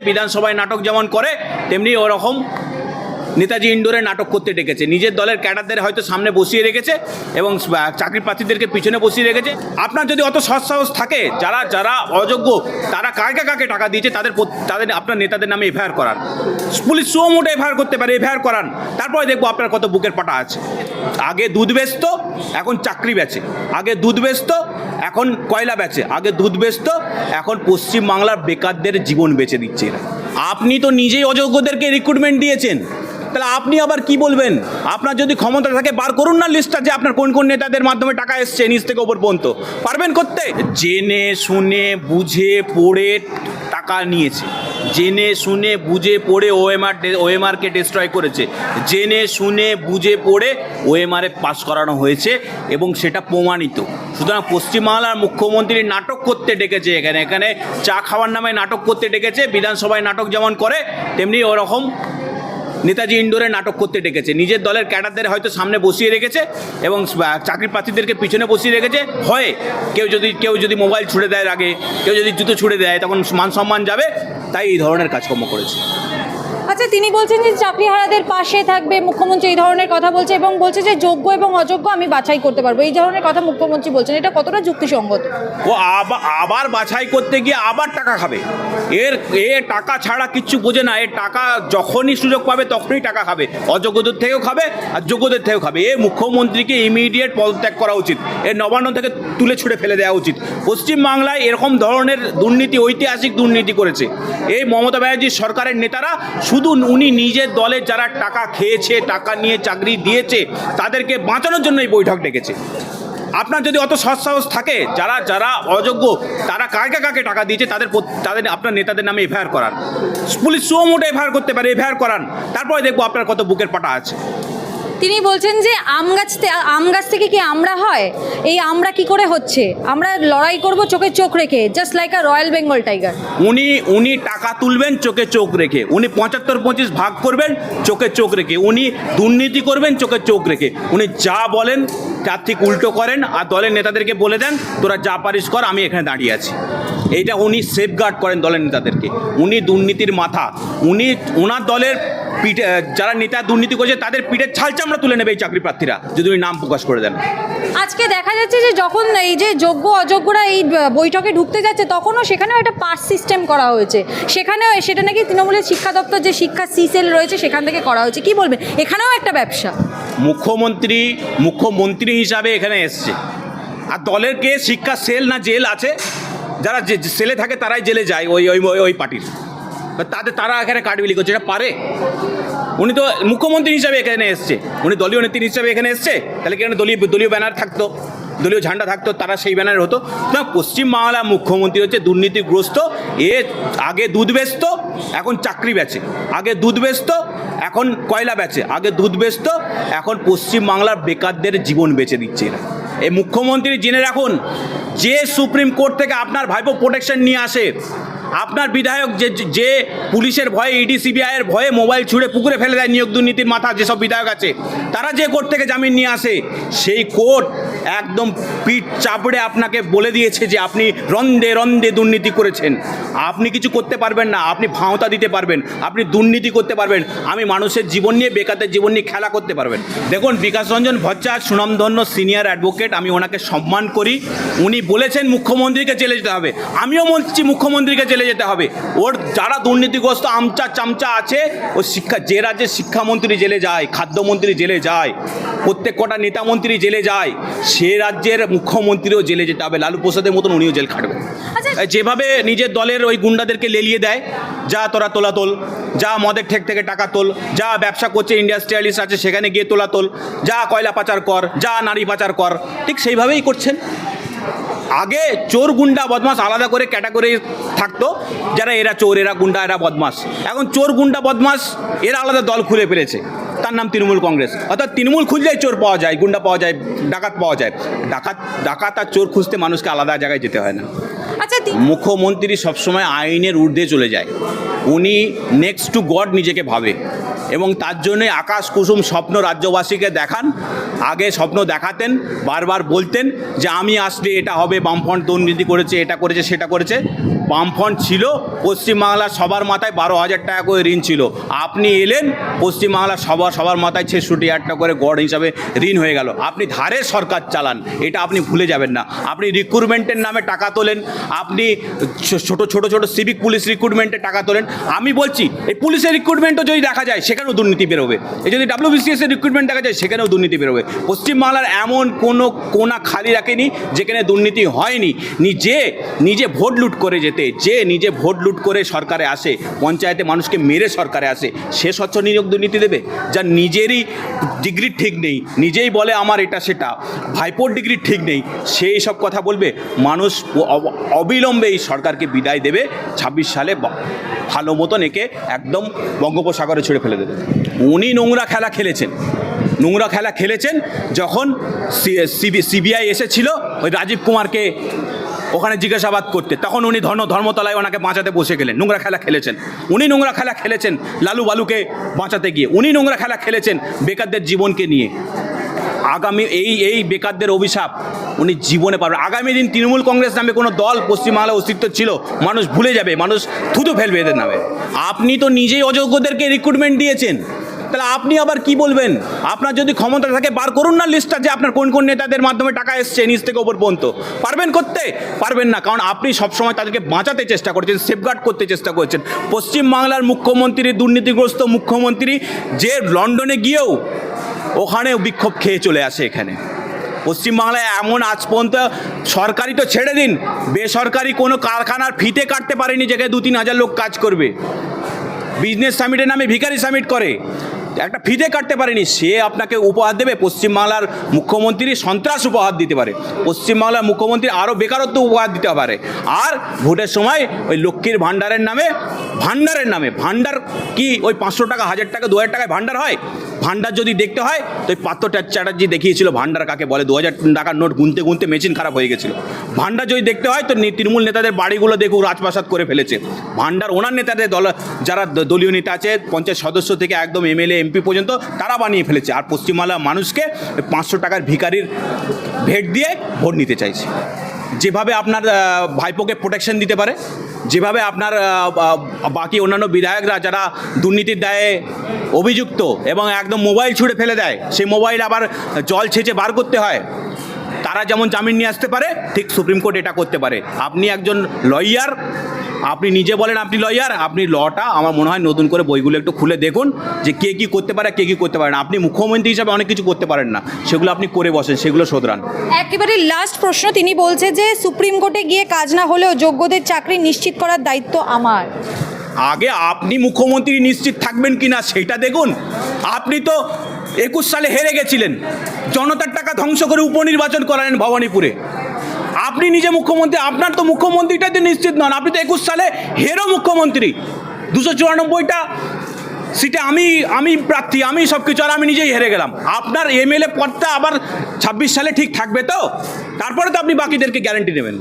বিধানসভায় নাটক যেমন করে তেমনি ওরকম নেতাজি ইন্ডোরে নাটক করতে ডেকেছে। নিজের দলের ক্যাডারদের হয়তো সামনে বসিয়ে রেখেছে এবং চাকরি প্রার্থীদেরকে পিছনে বসিয়ে রেখেছে। আপনার যদি অত সৎসাহস থাকে, যারা যারা অযোগ্য, তারা কাকে কাকে টাকা দিয়েছে তাদের তাদের, আপনার নেতাদের নামে এফআইআর করান। পুলিশ সুও মোটে এফআইআর করতে পারে, এফআইআর করান। তারপরে দেখব আপনার কত বুকের পাটা আছে। আগে দুধ বেচত, এখন চাকরি বেচে। আগে দুধ বেচত, এখন কয়লা বেচে। আগে দুধ বেচত, এখন পশ্চিমবাংলার বেকারদের জীবন বেচে দিচ্ছে আপনি তো নিজেই অযোগ্যদেরকে রিক্রুটমেন্ট দিয়েছেন। তাহলে আপনি আবার কি বলবেন? আপনার যদি ক্ষমতা থাকে, বার করুন না লিস্টটা যে আপনার কোন কোন নেতাদের মাধ্যমে টাকা এসছে নিচ থেকে ওপর পর্যন্ত। পারবেন করতে? জেনে, শুনে, বুঝে, পড়ে টাকা নিয়েছে। জেনে, শুনে, বুঝে, পড়ে ওএমআর ওএমআরকে ডিস্ট্রয় করেছে। জেনে, শুনে, বুঝে, পড়ে ওএমআরে পাস করানো হয়েছে এবং সেটা প্রমাণিত। সুতরাং পশ্চিমবাংলার মুখ্যমন্ত্রী নাটক করতে ডেকেছে এখানে। এখানে চা খাওয়ার নামে নাটক করতে ডেকেছে, বিধানসভায় নাটক যেমন করে, তেমনি ওরকম নেতাজি ইন্ডোরে নাটক করতে ডেকেছে। নিজের দলের ক্যাডারদের হয়তো সামনে বসিয়ে রেখেছে এবং চাকরি প্রার্থীদেরকে পিছনে বসিয়ে রেখেছে। হয় কেউ যদি কেউ যদি মোবাইল ছুড়ে দেয় আগে কেউ যদি জুতো ছুড়ে দেয়, তখন মান সম্মান যাবে, তাই এই ধরনের কাজকর্ম করেছে। আচ্ছা তিনি বলছেন যে চাকরিহারাদের পাশে থাকবে, মুখ্যমন্ত্রী এই ধরনের কথা বলছে এবং বলছে যে যোগ্য এবং অযোগ্য আমি বাছাই করতে পারব। এই ধরনের কথা মুখ্যমন্ত্রী বলছেন, এটা কতটা যুক্তিসঙ্গত? ও আবার বাছাই করতে গিয়ে আবার টাকা খাবে। এর, এ টাকা ছাড়া কিচ্ছু বোঝে না, এ টাকা যখনই সুযোগ পাবে তখনই টাকা খাবে। অযোগ্যদের থেকেও খাবে আর যোগ্যদের থেকেও খাবে। এ মুখ্যমন্ত্রীকে ইমিডিয়েট পদত্যাগ করা উচিত। এ নবান্ন থেকে তুলে ছুড়ে ফেলে দেওয়া উচিত। পশ্চিমবাংলায় এরকম ধরনের দুর্নীতি, ঐতিহাসিক দুর্নীতি করেছে। এই মমতা ব্যানার্জির সরকারের নেতারা শুধু উনি নিজের দলে যারা টাকা খেয়েছে, টাকা নিয়ে চাকরি দিয়েছে, তাদেরকে বাঁচানোর জন্য এই বৈঠক ডেকেছে। আপনার যদি অত সৎসাহস থাকে, যারা যারা অযোগ্য, তারা কাকে কাকে টাকা দিয়েছে, তাদের তাদের, আপনার নেতাদের নামে এফআইআর করান। পুলিশ সুমোটে এফআইআর করতে পারে, এফআইআর করান। তারপরে দেখব আপনার কত বুকের পাটা আছে। তিনি বলছেন যে আম গাছ আম গাছ থেকে কি আমরা হয়? এই আমরা কি করে হচ্ছে? আমরা লড়াই করব চোখে চোখ রেখে just like a royal Bengal tiger উনি উনি টাকা তুলবেন, চোখে চোখ রেখে। উনি পঁচাত্তর, পঁচিশ ভাগ করবেন, চোখে চোখ রেখে। উনি দুর্নীতি করবেন, চোখে চোখ রেখে। উনি যা বলেন, তার ঠিক উল্টো করেন। আর দলের নেতাদেরকে বলে দেন, তোরা যা পারিস কর, আমি এখানে দাঁড়িয়ে আছি। এইটা উনি সেফগার্ড করেন দলের নেতাদেরকে। উনি দুর্নীতির মাথা। উনি ওনার দলের পিঠে যারা নেতা দুর্নীতি করেছে তাদের পিঠের ছাল চামড়া তুলে নেবে এই চাকরি প্রার্থীরা যদি উনি নাম প্রকাশ করে দেন। আজকে দেখা যাচ্ছে যে যখন এই যে যোগ্য অযোগ্যরা এই বৈঠকে ঢুকতে যাচ্ছে তখনও সেখানেও একটা পাস সিস্টেম করা হয়েছে। সেখানেও সেটা নাকি তৃণমূলের শিক্ষা দপ্তর যে শিক্ষা সিসেল রয়েছে সেখান থেকে করা হয়েছে। কি বলবেন? এখানেও একটা ব্যবসা। মুখ্যমন্ত্রী মুখ্যমন্ত্রী হিসাবে এখানে এসছে। আর দলের কে? শিক্ষা সেল না জেল আছে? যারা যে সেলে থাকে তারাই জেলে যায় ওই ওই, ওই- পার্টির। তাদের, তারা এখানে কাঠবিলি করছে, এটা পারে। উনি তো মুখ্যমন্ত্রী হিসাবে এখানে এসছে। উনি দলীয় নেত্রী হিসাবে এখানে এসছে, তাহলে কি দলীয় দলীয় ব্যানার থাকতো? দলীয় ঝান্ডা থাকতো, তারা সেই ব্যানার হতো। না পশ্চিমবাংলা মুখ্যমন্ত্রী হচ্ছে দুর্নীতিগ্রস্ত, এ আগে দুধ বেচত, এখন চাকরি বেচে। আগে দুধ বেচত, এখন কয়লা বেচে। আগে দুধ বেচত, এখন পশ্চিমবাংলার বেকারদের জীবন বেচে দিচ্ছে এরা। এই মুখ্যমন্ত্রী জেনে রাখুন যে সুপ্রিম কোর্ট থেকে আপনার ভাইপো প্রোটেকশন নিয়ে আসে আপনার বিধায়ক যে যে পুলিশের ভয়ে, ইডি সিবিআইয়ের ভয়ে মোবাইল ছুঁড়ে পুকুরে ফেলে দেয় নিয়োগ দুর্নীতির মাথা, যেসব বিধায়ক আছে, তারা যে কোর্ট থেকে জামিন নিয়ে আসে, সেই কোর্ট একদম পিঠ চাপড়ে আপনাকে বলে দিয়েছে যে আপনি রন্দে রন্দে দুর্নীতি করেছেন। আপনি কিছু করতে পারবেন না, আপনি ভাঁওতা দিতে পারবেন, আপনি দুর্নীতি করতে পারবেন, আমি মানুষের জীবন নিয়ে, বেকারদের জীবন নিয়ে খেলা করতে পারবেন। দেখুন, বিকাশ রঞ্জন ভট্টাচার্য সুনামধন্য সিনিয়র অ্যাডভোকেট, আমি ওনাকে সম্মান করি। উনি বলেছেন, মুখ্যমন্ত্রীকে জেলে যেতে হবে। আমিও বলছি, মুখ্যমন্ত্রীকে জেলে যেতে হবে। ওর যারা দুর্নীতিগ্রস্ত আমচা চামচা আছে ও শিক্ষা যে রাজ্যের শিক্ষামন্ত্রী জেলে যায় খাদ্যমন্ত্রী জেলে যায় প্রত্যেক কটা নেতামন্ত্রী জেলে যায় সে রাজ্যের মুখ্যমন্ত্রীও জেলে যেতে হবে। লালু প্রসাদের মতন উনিও জেল খাটবেন আচ্ছা। যেভাবে নিজের দলের ওই গুন্ডাদেরকে লেলিয়ে দেয় যা তোরা তোলা তোল যা মদের ঠেক থেকে টাকা তোল যা ব্যবসা করছে ইন্ডাস্ট্রিয়ালিস্ট আছে সেখানে গিয়ে তোলা তোল যা কয়লা পাচার কর যা নারী পাচার কর ঠিক সেইভাবেই করছেন। আগে চোর গুন্ডা বদমাস আলাদা করে ক্যাটাগরি থাকতো যারা এরা চোর এরা গুন্ডা এরা বদমাস এখন চোর গুন্ডা বদমাস এরা আলাদা দল খুলে ফেলেছে। তার নাম তৃণমূল কংগ্রেস। অর্থাৎ তৃণমূল খুঁজলেই চোর পাওয়া যায় গুন্ডা পাওয়া যায় ডাকাত পাওয়া যায়। ডাকাত ডাকাত আর চোর খুঁজতে মানুষকে আলাদা জায়গায় যেতে হয় না। আচ্ছা মুখ্যমন্ত্রী সবসময় আইনের ঊর্ধ্বে চলে যায়। উনি নেক্সট টু গড নিজেকে ভাবে এবং তার জন্যই আকাশ কুসুম স্বপ্ন রাজ্যবাসীকে দেখান, আগে স্বপ্ন দেখাতেন, বারবার বলতেন যে আমি আসলে এটা হবে, বামফ্রন্ট দুর্নীতি করেছে, এটা করেছে, সেটা করেছে। বামফ্রন্ট ছিল পশ্চিমবাংলার সবার মাথায় বারো হাজার টাকা করে ঋণ ছিল। আপনি এলেন পশ্চিমবাংলার সবার সবার মাথায় ছেষট্টি হাজার টাকা করে গড় হিসাবে ঋণ হয়ে গেল। আপনি ধারের সরকার চালান, এটা আপনি ভুলে যাবেন না। আপনি রিক্রুটমেন্টের নামে টাকা তোলেন, আপনি ছোট ছোট ছোট সিভিক পুলিশ রিক্রুটমেন্টে টাকা তোলেন আমি বলছি, এই পুলিশের রিক্রুটমেন্টও যদি দেখা যায়, সেখানেও দুর্নীতি বেরোবে। এই যদি ডাব্লিউবিসিএস এর রিক্রুটমেন্ট দেখা যায়, সেখানেও দুর্নীতি বেরোবে। পশ্চিমবাংলার এমন কোনো কোনা খালি রাখেনি, যেখানে দুর্নীতি হয়নি। নিজে নিজে ভোট লুট করে যেতে, যে নিজে ভোট লুট করে সরকারে আসে, পঞ্চায়েতে মানুষকে মেরে সরকারে আসে, সে স্বচ্ছ নিয়োগ দুর্নীতি দেবে? যা নিজেরই ডিগ্রি ঠিক নেই, নিজেই বলে আমার এটা সেটা, ভাইপোর ডিগ্রি ঠিক নেই সেই সব কথা বলবে? মানুষ অব- অবিলম্বে এই সরকারকে বিদায় দেবে, ছাব্বিশ সালে ভালো মতন একে একদম বঙ্গোপসাগরে ছেড়ে ফেলে দেবে। উনি নোংরা খেলা খেলেছেন। নোংরা খেলা খেলেছেন যখন সিবিআই এসেছিল ওই রাজীব কুমারকে ওখানে জিজ্ঞাসাবাদ করতে। তখন উনি ধর্ম ধর্মতলায় ওনাকে বাঁচাতে বসে গেলেন। নোংরা খেলা খেলেছেন। উনি নোংরা খেলা খেলেছেন লালু বালুকে বাঁচাতে গিয়ে। উনি নোংরা খেলা খেলেছেন বেকারদের জীবনকে নিয়ে। আগামী এই এই বেকারদের অভিশাপ উনি জীবনে পারবে। আগামী দিন তৃণমূল কংগ্রেস নামে কোনো দল পশ্চিমবাংলায় অস্তিত্ব ছিল, মানুষ ভুলে যাবে, মানুষ থুতু ফেলবে এদের নামে। আপনি তো নিজেই অযোগ্যদেরকে রিক্রুটমেন্ট দিয়েছেন। তাহলে আপনি আবার কি বলবেন? আপনার যদি ক্ষমতা থাকে, বার করুন না লিস্টটা যে আপনার কোন কোন নেতাদের মাধ্যমে টাকা এসছে নিচ থেকে ওপর পর্যন্ত। পারবেন করতে? পারবেন না, কারণ আপনি সবসময় তাদেরকে বাঁচাতে চেষ্টা করছেন সেফগার্ড করতে চেষ্টা করছেন। পশ্চিমবাংলার মুখ্যমন্ত্রী, দুর্নীতিগ্রস্ত মুখ্যমন্ত্রী, যে লন্ডনে গিয়েও ওখানে বিক্ষোভ খেয়ে চলে আসে এখানে। পশ্চিমবাংলায় এমন আজ পর্যন্ত সরকারি তো ছেড়ে দিন। বেসরকারি কোনো কারখানার ফিতে কাটতে পারেনি, যেখানে দু তিন হাজার লোক কাজ করবে। বিজনেস সামিটের নামে ভিখারি সামিট করে। একটা ফিতে কাটতে পারেনি। সে আপনাকে উপহার দেবে, পশ্চিমবাংলার মুখ্যমন্ত্রী সন্ত্রাস উপহার দিতে পারে। পশ্চিমবাংলার মুখ্যমন্ত্রী আরও বেকারত্ব উপহার দিতে পারে। আর ভোটের সময় ওই লক্ষ্মীর ভাণ্ডারের নামে ভাণ্ডারের নামে, ভাণ্ডার কি? ওই পাঁচশো টাকা, হাজার টাকা, দু হাজার টাকায় ভাণ্ডার হয়? ভাণ্ডার যদি দেখতে হয়, তো ওই পাত্র চ্যাটার্জি দেখিয়েছিল, ভাণ্ডার কাকে বলে? দু হাজার টাকার নোট গুনতে গুনতে মেশিন খারাপ হয়ে গেছিল। ভাণ্ডার যদি দেখতে হয়, তো তৃণমূল নেতাদের বাড়িগুলো দেখুক, রাজপ্রাসাদ করে ফেলেছে। ভাণ্ডার ওনার নেতাদের দল যারা দলীয় নেতা আছে, পঞ্চায়েত সদস্য থেকে একদম এমএলএ এমপি পর্যন্ত তারা বানিয়ে ফেলেছে। আর পশ্চিমবাংলার মানুষকে পাঁচশো টাকার ভিখারির ভেট দিয়ে ভোট নিতে চাইছে। যেভাবে আপনার ভাইপোকে প্রোটেকশন দিতে পারে, যেভাবে আপনার বাকি অন্যান্য বিধায়করা যারা দুর্নীতির দায়ে অভিযুক্ত এবং একদম মোবাইল ছুঁড়ে ফেলে দেয়, সেই মোবাইল আবার জল ছেঁচে বার করতে হয়, তারা যেমন জামিন নিয়ে আসতে পারে, ঠিক সুপ্রিম কোর্ট এটা করতে পারে। আপনি একজন লয়ার আপনি নিজে বলেন আপনি লয়ার আপনি লটা আমার মনে হয় নতুন করে বইগুলো একটু খুলে দেখুন যে কে কী করতে পারে কে কী করতে পারে না। আপনি মুখ্যমন্ত্রী হিসাবে অনেক কিছু করতে পারেন না। সেগুলো আপনি করে বসেন সেগুলো শোধরান। একেবারে লাস্ট প্রশ্ন তিনি বলছে যে সুপ্রিম কোর্টে গিয়ে কাজ না হলেও যোগ্যদের চাকরি নিশ্চিত করার দায়িত্ব আমার। আগে আপনি মুখ্যমন্ত্রী নিশ্চিত থাকবেন কি না সেটা দেখুন। আপনি তো একুশ সালে হেরে গেছিলেন। জনতার টাকা ধ্বংস করে উপনির্বাচন করালেন ভবানীপুরে। আপনি নিজে মুখ্যমন্ত্রী, আপনার তো মুখ্যমন্ত্রীটা তো নিশ্চিত নন। আপনি তো একুশ সালে হেরো মুখ্যমন্ত্রী। দুশো চুরানব্বইটা সিটে আমি আমি প্রার্থী, আমি সব কিছু আর আমি নিজেই হেরে গেলাম। আপনার এমএলএ পদটা আবার ছাব্বিশ সালে ঠিক থাকবে তো? তারপরে তো আপনি বাকিদেরকে গ্যারেন্টি নেবেন